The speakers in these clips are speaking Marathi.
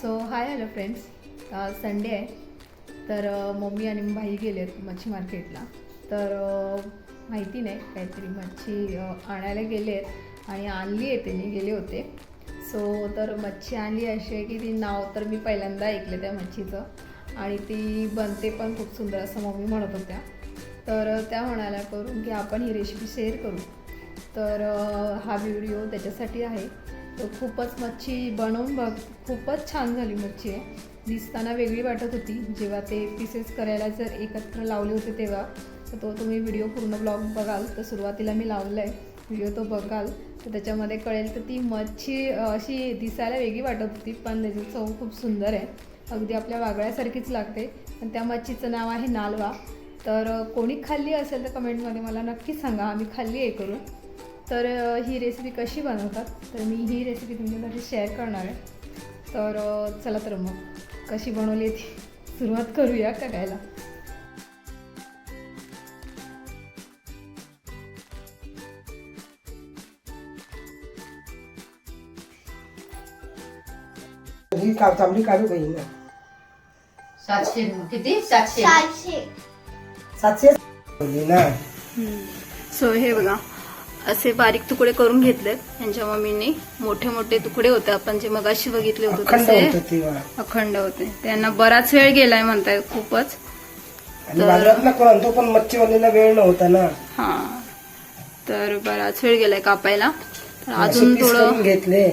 So hi hello friends Sunday आहे. तर uh, मम्मी आणि भाई गेले आहेत मच्छी मार्केटला. तर uh, माहिती नाही काहीतरी मच्छी uh, आणायला गेले आहेत आणि आणली आहे त्यांनी गेले होते. सो तर मच्छी आणली अशी आहे की ती नाव तर मी पहिल्यांदा ऐकले त्या मच्छीचं. आणि ती बनते पण खूप सुंदर असं मम्मी म्हणत होत्या. तर त्या म्हणाल्या करून की आपण ही रेसिपी शेअर करू. तर हा व्हिडिओ त्याच्यासाठी आहे. तर खूपच मच्छी बनवून बघ खूपच छान झाली मच्छी आहे. दिसताना वेगळी वाटत होती. जेव्हा ते पीसेस करायला जर एकत्र लावले होते तेव्हा तर तो तुम्ही व्हिडिओ पूर्ण ब्लॉग बघाल. तर सुरुवातीला मी लावलं आहे व्हिडिओ तो बघाल. तर त्याच्यामध्ये कळेल तर ती मच्छी अशी दिसायला वेगळी वाटत होती पण त्याची चव खूप सुंदर आहे. अगदी आपल्या वागळ्यासारखीच लागते. पण त्या मच्छीचं नाव आहे नालवा. तर कोणी खाल्ली असेल तर कमेंटमध्ये मला नक्की सांगा. आम्ही खाल्ली आहे करून. तर ही रेसिपी कशी बनवतात? तर मी ही रेसिपी तुमच्यासाठी शेअर करणार आहे. तर चला तर मग कशी बनवली ती? सुरुवात करूया करायला. ही का चांगली काढू काही ना? सातशे किती? सातशे. सातशे. सातशे? ना सो हे बघा. असे बारीक तुकडे करून घेतलेत यांच्या मम्मीने मोठे मोठे तुकडे होते. आपण जे मगाशी बघितले होते तसे अखंड होते. त्यांना बराच वेळ गेलाय म्हणताय खूपच. आणि बाजारातला कोण तो पण मच्छीवालीला वेळ नव्हता ना. हा. तर बराच वेळ गेलाय कापायला. तर अजून थोडं घेतले.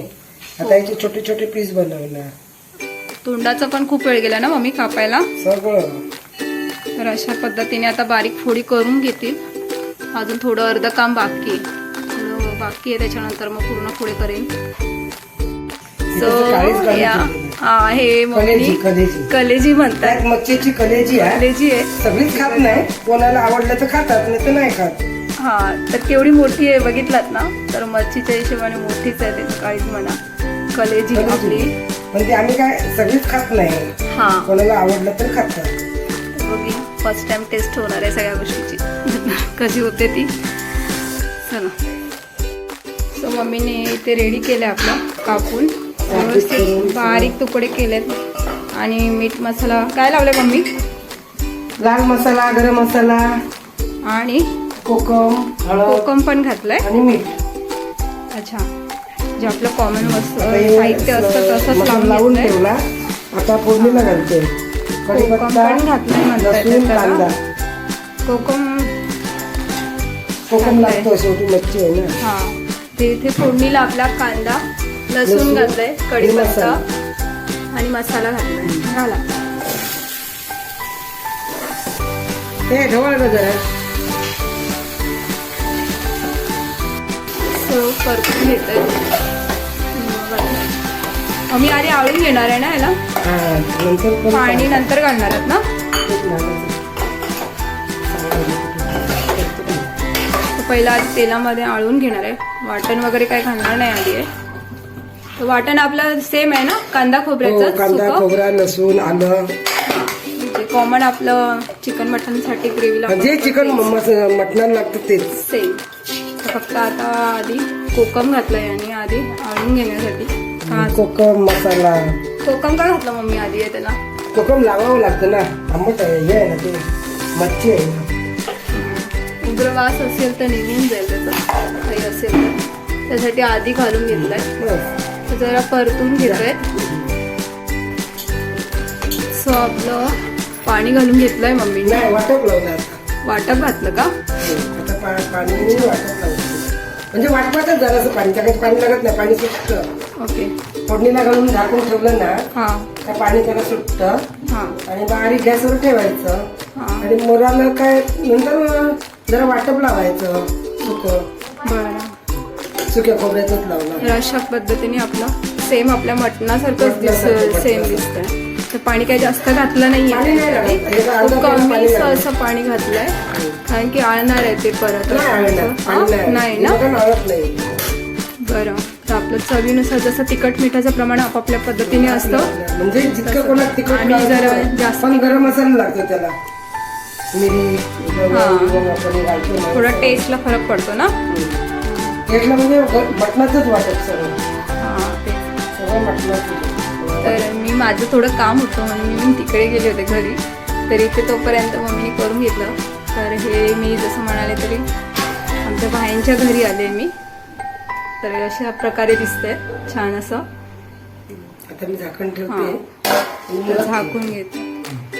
आता याचे छोटे छोटे पीस बनवणार. तोंडाचा पण खूप वेळ गेला ना मम्मी कापायला? सगळं. तर अशा पद्धतीने आता बारीक फोडी करून घेतील. अजून थोडं अर्ध काम बाकी आहे. बाकी आहे त्याच्यानंतर मग पूर्ण पुढे करेन. सो या. हा, कलेजी मम्मी कलेजी म्हणतात. मच्छीची कलेजी आहे. कलेजी आहे. सगळीच खात नाही. कोणाला आवडलं तर खातात नाही तर नाही खात. हा तर केवढी मोठी आहे बघितलात ना? तर मच्छीच्या हिशोबाने मोठीच आहे त्याची काळीच म्हणा. कलेजी आपली. ते आम्ही काय सगळीच खात नाही. हा. कोणाला आवडलं तर खातात. बघी फर्स्ट टाइम टेस्ट होणार आहे सगळ्या गोष्टीची. कशी होते ती? चला. मम्मीने इथे रेडी केलं आपलं कापून. व्यवस्थित बारीक तुकडे केलेत. आणि मीठ मसाला काय लावलं मम्मी? लाल मसाला गरम मसाला आणि कोकम कोकम पण घातलंय? आणि मीठ. अच्छा. जे आपलं कॉमन वस्तू साहित्य असतं तसंच लावून. ठेवला. आता फोडणीला घालते. कोकम पण घातलंय. कांदा. कोकम कोकम. लागतो शेवटी मच्छी आहे ना. हा. ते इथे फोडणीला आपला कांदा लसूण घातलाय कढीपत्ता. आणि मसाला घातलाय. घाला. ते ढवळ सर्व परतून घेतोय आम्ही आधी आळून घेणार आहे ना याला? नंतर पण नंतर घालणार आहात ना? पहिला आधी तेलामध्ये आळून घेणार आहे. वाटण वगैरे काय घालणार नाही आधी आहे वाटण आपलं सेम आहे ना? कांदा हो, खोबऱ्याचं कांदा सुकं? खोबरा लसूण आलं. कॉमन आपलं चिकन मटनसाठी ग्रेव्हीला जे चिकन मटणाला लागतं तेच. सेम फक्त आता आधी कोकम घातलाय आणि आधी आळून घेण्यासाठी. कोकम मसाला. कोकम का घातला मम्मी आधी आहे त्याला? कोकम लावावं लागतं ना. आंबट आहे हे आहे ना ते. मच्छी आहे उग्र वास असेल तर निघून जाईल त्याचा. काही असेल तर. त्यासाठी आधी घालून घेतलाय. तर जरा परतून घेतोय सो आपलं पाणी घालून घेतलंय मम्मी. नाही वाटप लावलं वाटप घातलं का? पा- पाणी वाटप म्हणजे वाटपातच जरासं पाणी त्याच्यात पाणी लागत नाही पाणी सुटतं. ओके. फोडणीला घालून झाकून ठेवलं ना हा. का पाणी त्याला सुटतं. हा. आणि बारीक गॅसवर ठेवायचं. हा. आणि मोराला काय नंतर जरा वाटप लावायचं सुक. बरं. सुक्या खोबऱ्याचंच लावलं तर अशा पद्धतीने आपलं सेम आपल्या मटणासारखंच दिस मटणासारखं, सेम. दिसतंय. तर पाणी काही जास्त घातलं पाणी नाही नाहीये घातलं. एक अर्धा खूप ग्लास पाणी कमी घातलं. असं पाणी घातलंय. कारण की आळणार आहे ते परत. नाही. हा? ना? नाही. बरं. तर आपलं चवीनुसार जसं तिखट मिठाचं प्रमाण आपापल्या पद्धतीने असतं म्हणजे जितकं कोणा तिखट आम्ही जरा लागतं, जास्त पण गरम मसाला लागतो त्याला. मिरी. थोडा टेस्टला फरक पडतो ना? टेस्टला म्हणजे मटणाचंच वाटत हा सगळं मटणाचं तर मी माझं थोडं काम होतं म्हणून मी तिकडे गेले होते घरी. तर इथे तोपर्यंत मम्मीने करून घेतलं. तर हे मी जसं म्हणाले तरी आमच्या भाईंच्या घरी आले मी. तर अशा प्रकारे दिसतंय छान असं. आता मी झाकण ठेवते. झाकून घेते.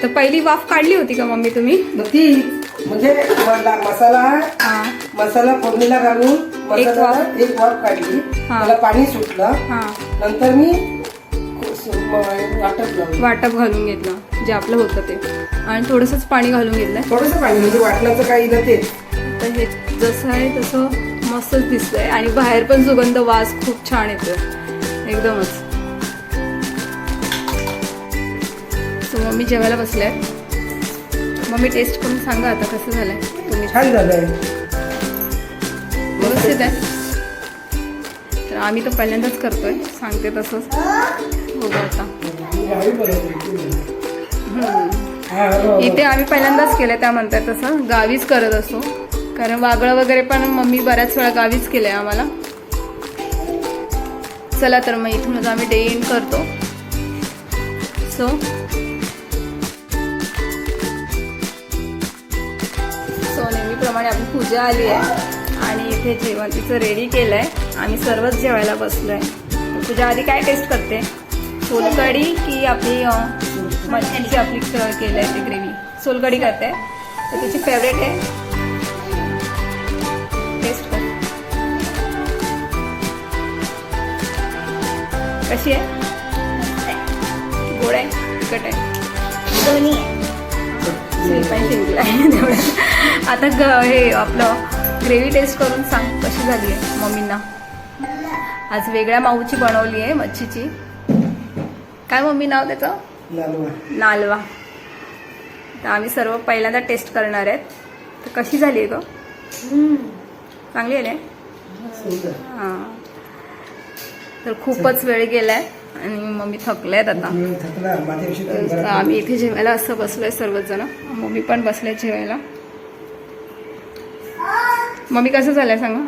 तर पहिली वाफ काढली होती का मम्मी तुम्ही? ती म्हणजे मसाला हां. मसाला फोडणीला घालून मसाला? एक वाफ काढली. मला पाणी सुटलं. हां. नंतर मी वाटप वाटप घालून घेतलं. जे आपलं होतं ते. आणि थोडंसंच पाणी घालून घेतलंय. थोडंसं पाणी म्हणजे वाटण्याचं काही न ते तर हे जसं आहे तसं मस्तच दिसतंय. आणि बाहेर पण सुगंध वास खूप छान येतोय. एकदमच. मम्मी जेवायला बसल्या मम्मी टेस्ट करून सांगा आता कसं झालंय. तुम्ही छान झालंय. व्यवस्थित आहे. तर आम्ही तर पहिल्यांदाच करतोय. सांगते तसंच. बघू आता. इथे आम्ही पहिल्यांदाच केलं त्या म्हणतात तसं. गावीच करत असतो कारण वागळं वगैरे पण मम्मी बऱ्याच वेळा गावीच केलंय आम्हाला. चला तर मग इथूनच आम्ही डे इन करतो. सो सो नेहमीप्रमाणे आपली पूजा आली आहे. आणि इथे जेवण तिचं रेडी केलं आहे आम्ही सर्वच जेवायला बसलो आहे तुझ्या आधी काय टेस्ट करते? सोलकडी की आपली अं, मच्छीची आपली केलं आहे ती ग्रेव्ही सोलकडी करते. तर तिची फेवरेट आहे. टेस्ट कर. कशी आहे? गोड आहे तिखट आहे. स्वीट पण शिंकलं आहे तेवढं. आता ग हे आपलं ग्रेव्ही टेस्ट करून सांग कशी झाली आहे मम्मींना? आज वेगळ्या माऊची बनवली आहे मच्छीची. काय मम्मी नाव त्याचं? लालवा. नालवा तर आम्ही सर्व पहिल्यांदा टेस्ट करणार आहेत. तर कशी झाली आहे ग? चांगली आहे. हां. तर खूपच वेळ गेलाय आणि मम्मी थकल्यात आता. मी थकला माझ्याविषयी पण तर जरा- आम्ही इथे जेवायला असं बसलोय सर्वच जण. मम्मी पण बसले जेवायला. मम्मी कसं झालंय सांगा?